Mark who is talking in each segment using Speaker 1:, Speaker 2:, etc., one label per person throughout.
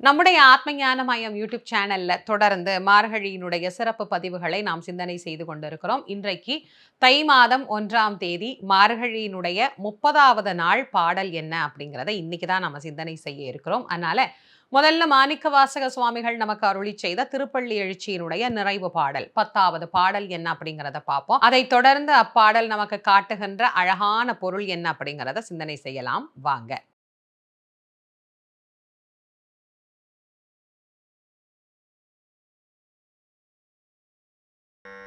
Speaker 1: நம்முடைய ஆத்மஞான மையம் யூடியூப் சேனலில் தொடர்ந்து மார்கழியினுடைய சிறப்பு பதிவுகளை நாம் சிந்தனை செய்து கொண்டிருக்கிறோம். இன்றைக்கு தை மாதம் ஒன்றாம் தேதி மார்கழியினுடைய முப்பதாவது நாள் பாடல் என்ன அப்படிங்கிறத இன்னைக்கு தான் நம்ம சிந்தனை செய்ய இருக்கிறோம். அதனால் முதல்ல மாணிக்க வாசக சுவாமிகள் நமக்கு அருளி செய்த திருப்பள்ளி எழுச்சியினுடைய நிறைவு பாடல் பத்தாவது பாடல் என்ன அப்படிங்கிறத பார்ப்போம். அதை தொடர்ந்து அப்பாடல் நமக்கு காட்டுகின்ற அழகான பொருள் என்ன அப்படிங்கிறத சிந்தனை செய்யலாம். வாங்க.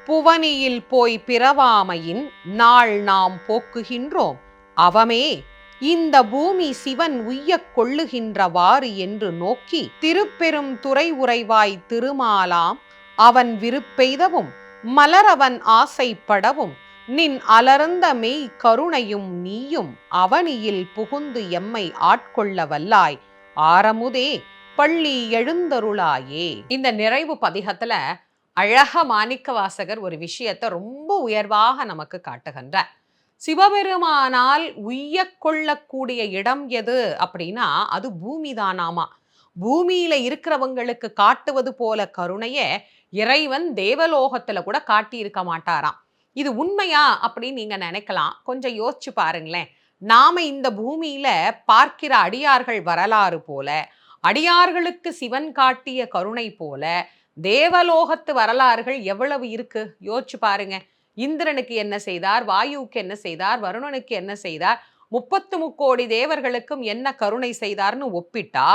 Speaker 1: புவனியில் போய் பிறவாமையின் நாள் நாம் போக்குகின்றோம். அவமே இந்த பூமி சிவன் உய்யக் கொள்ளுகின்றவாறு என்று நோக்கி திருப்பெரும் துறை உறைவாய் திருமாலாம் அவன் விருப்பெய்தவும் மலரவன் ஆசைப்படவும் நின் அலர்ந்த மெய் கருணையும் நீயும் அவனியில் புகுந்து எம்மை ஆட்கொள்ள வல்லாய். ஆரமுதே பள்ளி எழுந்தருளாயே. இந்த நிறைவு பதிகத்துல அழக மாணிக்க வாசகர் ஒரு விஷயத்தை ரொம்ப உயர்வாக நமக்கு காட்டுகின்றார். சிவபெருமானால் உய்ய கொள்ளக்கூடிய இடம் எது அப்படின்னா அது பூமி தானாமா பூமியில இருக்கிறவங்களுக்கு காட்டுவது போல கருணைய இறைவன் தேவலோகத்துல கூட காட்டியிருக்க மாட்டாராம். இது உண்மையா அப்படின்னு நீங்க நினைக்கலாம். கொஞ்சம் யோசிச்சு பாருங்களேன். நாம இந்த பூமியில பார்க்கிற அடியார்கள் வரலாறு போல அடியார்களுக்கு சிவன் காட்டிய கருணை போல தேவலோகத்து வரலாறுகள் எவ்வளவு இருக்கு? யோசிச்சு பாருங்க. இந்திரனுக்கு என்ன செய்தார்? வாயுவுக்கு என்ன செய்தார்? வருணனுக்கு என்ன செய்தார்? முப்பத்து முக்கோடி தேவர்களுக்கும் என்ன கருணை செய்தார்னு ஒப்பிட்டா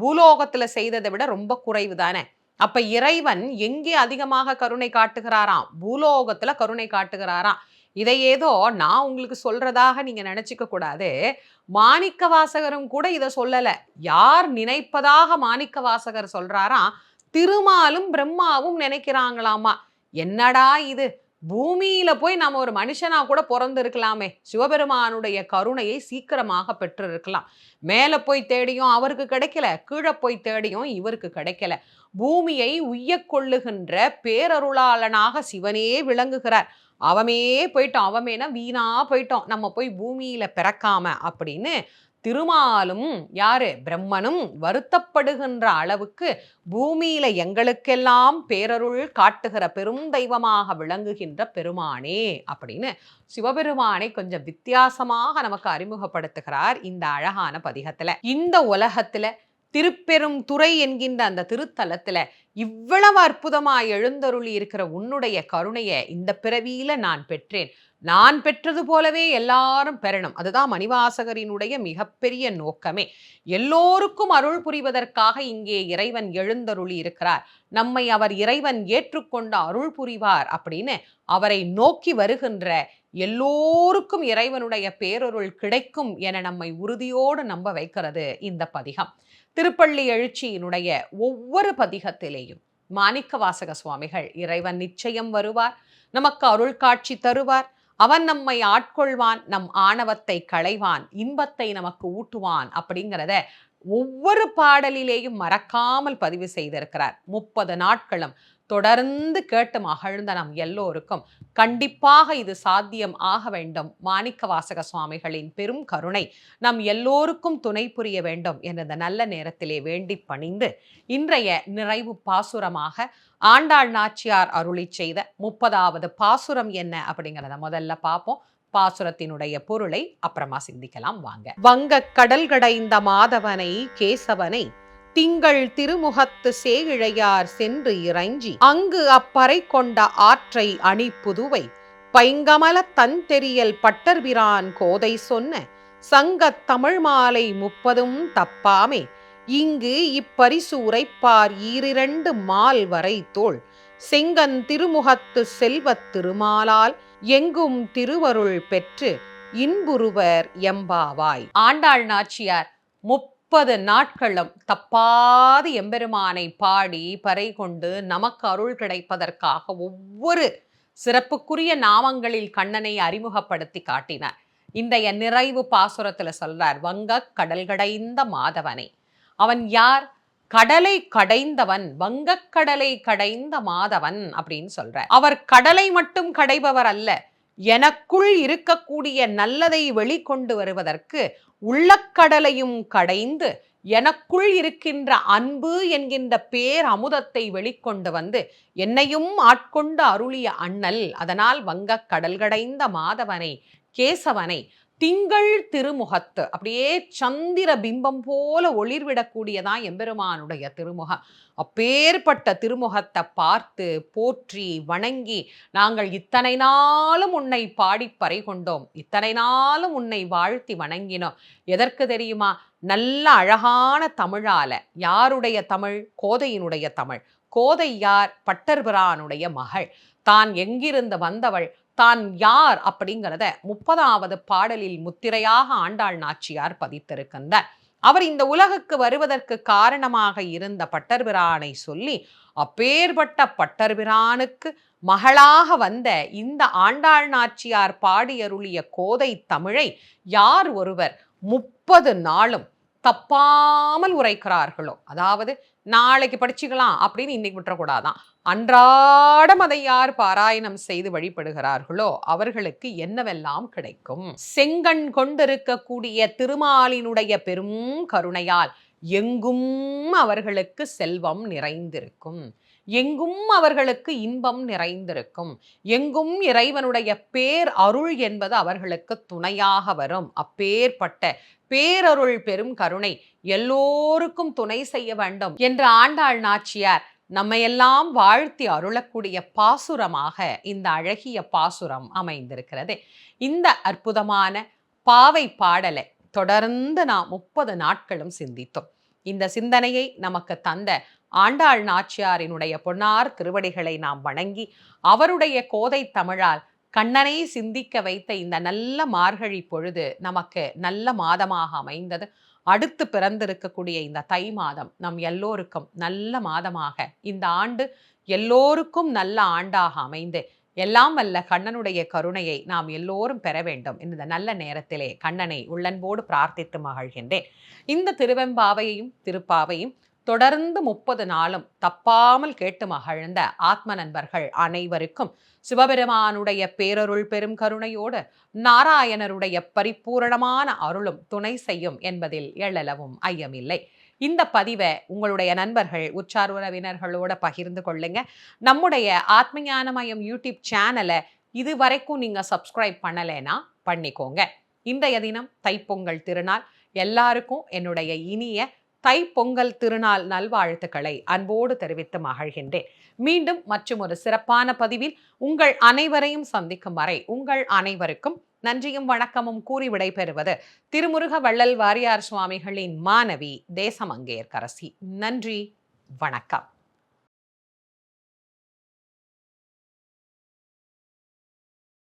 Speaker 1: பூலோகத்துல செய்ததை விட ரொம்ப குறைவு தானே அப்ப இறைவன் எங்கே அதிகமாக கருணை காட்டுகிறாராம்? பூலோகத்துல கருணை காட்டுகிறாராம். இதை ஏதோ நான் உங்களுக்கு சொல்றதாக நீங்க நினைச்சுக்க கூடாது. மாணிக்க வாசகரும் கூட இதை சொல்லல. யார் நினைப்பதாக மாணிக்க வாசகர் சொல்றாராம்? திருமாலும் பிரம்மாவும் நினைக்கிறாங்களாமா? என்னடா இது? பூமியில போய் நம்ம ஒரு மனுஷனா கூட பிறந்திருக்கலாமே. சிவபெருமானுடைய கருணையை சீக்கிரமாக பெற்றிருக்கலாம். மேலே போய் தேடியும் அவருக்கு கிடைக்கல கீழே போய் தேடியும் இவருக்கு கிடைக்கல. பூமியை உய்ய கொள்ளுகின்ற பேரருளாளனாக சிவனே விளங்குகிறார். அவமே போயிட்டோம் அவமேனா வீணா போயிட்டோம். நம்ம போய் பூமியில பிறக்காம அப்படின்னு திருமாலும் யாரு? பிரம்மனும் வருத்தப்படுகின்ற அளவுக்கு பூமியில எங்களுக்கெல்லாம் பேரருள் காட்டுகிற பெரும் தெய்வமாக விளங்குகின்ற பெருமானே அப்படின்னு சிவபெருமானை கொஞ்சம் வித்தியாசமாக நமக்கு அறிமுகப்படுத்துகிறார் இந்த அழகான பதிகத்துல. இந்த உலகத்துல திருப்பெரும் துறை என்கின்ற அந்த திருத்தலத்துல இவ்வளவு அற்புதமாய் எழுந்தருளி இருக்கிற உன்னுடைய கருணையை இந்த பிறவியில நான் பெற்றேன். நான் பெற்றது போலவே எல்லாரும் பெறணும். அதுதான் மணிவாசகரினுடைய மிகப்பெரிய நோக்கமே. எல்லோருக்கும் அருள் புரிவதற்காக இங்கே இறைவன் எழுந்தருளி இருக்கிறார். நம்மை அவர் இறைவன் ஏற்றுக்கொண்டு அருள் புரிவார் அப்படின்னு அவரை நோக்கி வருகின்ற எல்லோருக்கும் இறைவனுடைய பேரொருள் கிடைக்கும் என நம்மை உறுதியோடு நம்ப வைக்கிறது இந்த பதிகம். திருப்பள்ளி எழுச்சியினுடைய ஒவ்வொரு பதிகத்திலேயும் மாணிக்க வாசக சுவாமிகள் இறைவன் நிச்சயம் வருவார். நமக்கு அருள் காட்சி தருவார். அவன் நம்மை ஆட்கொள்வான் நம் ஆணவத்தை களைவான் இன்பத்தை நமக்கு ஊட்டுவான் அப்படிங்கிறத ஒவ்வொரு பாடலிலேயும் மறக்காமல் பதிவு செய்திருக்கிறார். முப்பது நாட்களும் தொடர்ந்து கேட்டு மகிழ்ந்த நம் எல்லோருக்கும் கண்டிப்பாக இது சாத்தியம் ஆக வேண்டும். மாணிக்க வாசக சுவாமிகளின் பெரும் கருணை நம் எல்லோருக்கும் துணை புரிய வேண்டும் என்ற நல்ல நேரத்திலே வேண்டி பணிந்து இன்றைய நிறைவு பாசுரமாக ஆண்டாள் நாச்சியார் அருளி செய்த முப்பதாவது பாசுரம் என்ன அப்படிங்கிறத முதல்ல பார்ப்போம். பாசுரத்தினுடைய பொருளை அப்புறமா சிந்திக்கலாம். வாங்க. வங்க கடல் கடைந்த மாதவனை கேசவனை திங்கள் திருமுகத்து சேகிழையார் சென்று இறைஞ்சி. அங்கு அப்பறை கொண்ட ஆற்றை அணி புதுவை பைங்கமல தன்தெரியல் பட்டர்பிரான் கோதை சொன்ன சங்கத் தமிழ் மாலை முப்பதும் தப்பாமே. இங்கு இப்பரிசு உரைப்பார் ஈரிரண்டு மால் வரை தோல் செங்கன் திருமுகத்து செல்வத் திருமாலால் எங்கும் திருவருள் பெற்று இன்புருவர் எம்பாவாய். ஆண்டாள் நாச்சியார் முப் முப்பது நாட்களும் தப்பாது எம்பெருமானை பாடி பறை கொண்டு நமக்கு அருள் கிடைப்பதற்காக ஒவ்வொரு சிறப்புக்குரிய நாமங்களில் கண்ணனை அறிமுகப்படுத்தி காட்டினார். இன்றைய நிறைவு பாசுரத்தில் சொல்றார் வங்க கடல் கடைந்த மாதவனை. அவன் யார்? கடலை கடைந்தவன் வங்கக்கடலை கடைந்த மாதவன் அப்படின்னு சொல்றார். அவர் கடலை மட்டும் கடைபவர் அல்ல எனக்குள் இருக்கக்கூடிய நல்லதை வெளிக்கொண்டு வருவதற்கு உள்ளக்கடலையும் கடைந்து எனக்குள் இருக்கின்ற அன்பு என்கின்ற பேர் அமுதத்தை வெளிக்கொண்டு வந்து என்னையும் ஆட்கொண்டு அருளிய அண்ணல். அதனால் வங்கக் கடல் கடைந்த மாதவனை கேசவனை திங்கள் திருமுகத்து. அப்படியே சந்திர பிம்பம் போல ஒளிர்விடக்கூடியதான் எம்பெருமானுடைய திருமுகம். அப்பேற்பட்ட திருமுகத்தை பார்த்து போற்றி வணங்கி நாங்கள் இத்தனை நாளும் உன்னை பாடி பறை கொண்டோம். இத்தனை நாளும் உன்னை வாழ்த்தி வணங்கினோம். எதற்கு தெரியுமா? நல்ல அழகான தமிழால. யாருடைய தமிழ்? கோதையினுடைய தமிழ். கோதை யார் பட்டர்பிரானுடைய மகள். தான் எங்கிருந்து வந்தவள்? தான் யார்? அப்படிங்கிறத முப்பதாவது பாடலில் முத்திரையாக ஆண்டாள் நாச்சியார் பதித்திருக்கின்றார். அவர் இந்த உலகுக்கு வருவதற்கு காரணமாக இருந்த பட்டர்பிரானை சொல்லி அப்பேற்பட்ட பட்டர்பிரானுக்கு மகளாக வந்த இந்த ஆண்டாள் நாச்சியார் பாடியருளிய கோதை தமிழை யார் ஒருவர் முப்பது நாளும் தப்பாமல் உரைக்கிறார்களோ? அதாவது நாளைக்கு படிச்சுக்கலாம் அப்படின்னு இன்னைக்கு விட்டுறக்கூடாதான். அன்றாடம் அதை யார் பாராயணம் செய்து வழிபடுகிறார்களோ அவர்களுக்கு என்னவெல்லாம் கிடைக்கும்? செங்கண் கொண்டிருக்கக்கூடிய திருமாலினுடைய பெரும் கருணையால் எங்கும் அவர்களுக்கு செல்வம் நிறைந்திருக்கும். எங்கும் அவர்களுக்கு இன்பம் நிறைந்திருக்கும். எங்கும் இறைவனுடைய பேர் அருள் என்பது அவர்களுக்கு துணையாக வரும். அப்பேற்பட்ட பேரருள் பெரும் கருணை எல்லோருக்கும் துணை செய்ய வேண்டும் என்ற ஆண்டாள் நாச்சியார் நம்மையெல்லாம் வாழ்த்தி அருளக்கூடிய பாசுரமாக இந்த அழகிய பாசுரம் அமைந்திருக்கிறது. இந்த அற்புதமான பாவை பாடலை தொடர்ந்து நாம் முப்பது நாட்களும் சிந்தித்தோம். இந்த சிந்தனையை நமக்கு தந்த ஆண்டாள் நாச்சியாரினுடைய பொன்னார் திருவடிகளை நாம் வணங்கி அவருடைய கோதை தமிழால் கண்ணனை சிந்திக்க வைத்த இந்த நல்ல மார்கழி பொழுது நமக்கு நல்ல மாதமாக அமைந்தது. அடுத்து பிறந்திருக்கக்கூடிய இந்த தை மாதம் நம் எல்லோருக்கும் நல்ல மாதமாக இந்த ஆண்டு எல்லோருக்கும் நல்ல ஆண்டாக அமைந்து எல்லாம் வல்ல கண்ணனுடைய கருணையை நாம் எல்லோரும் பெற வேண்டும். இந்த நல்ல நேரத்திலே கண்ணனை உள்ளன்போடு பிரார்த்தித்து மகிழ்கின்றேன். இந்த திருவெம்பாவையையும் திருப்பாவையும் தொடர்ந்து முப்பது நாளும் தப்பாமல் கேட்டு மகிழ்ந்த ஆத்ம நண்பர்கள் அனைவருக்கும் சிவபெருமானுடைய பேரருள் பெரும் கருணையோடு நாராயணருடைய பரிபூரணமான அருளும் துணை செய்யும் என்பதில் எழலவும் ஐயமில்லை. இந்த பதிவை உங்களுடைய நண்பர்கள் உச்சார் உறவினர்களோட பகிர்ந்து கொள்ளுங்க. நம்முடைய ஆத்மஞானமயம் யூடியூப் சேனலை இது வரைக்கும் நீங்க சப்ஸ்கிரைப் பண்ணலைன்னா பண்ணிக்கோங்க. இன்றைய தினம் தைப்பொங்கல் திருநாள். எல்லாருக்கும் என்னுடைய இனிய தை பொங்கல் திருநாள் நல்வாழ்த்துக்களை அன்போடு தெரிவித்து மகிழ்கின்றேன். மீண்டும் மற்றும் ஒரு சிறப்பான பதிவில் உங்கள் அனைவரையும் சந்திக்கும் வரை உங்கள் அனைவருக்கும் நன்றியும் வணக்கமும் கூறி விடைபெறுவது திருமுருக வள்ளல் வாரியார் சுவாமிகளின் மாணவி தேசமங்கேற்கரசி. நன்றி வணக்கம்.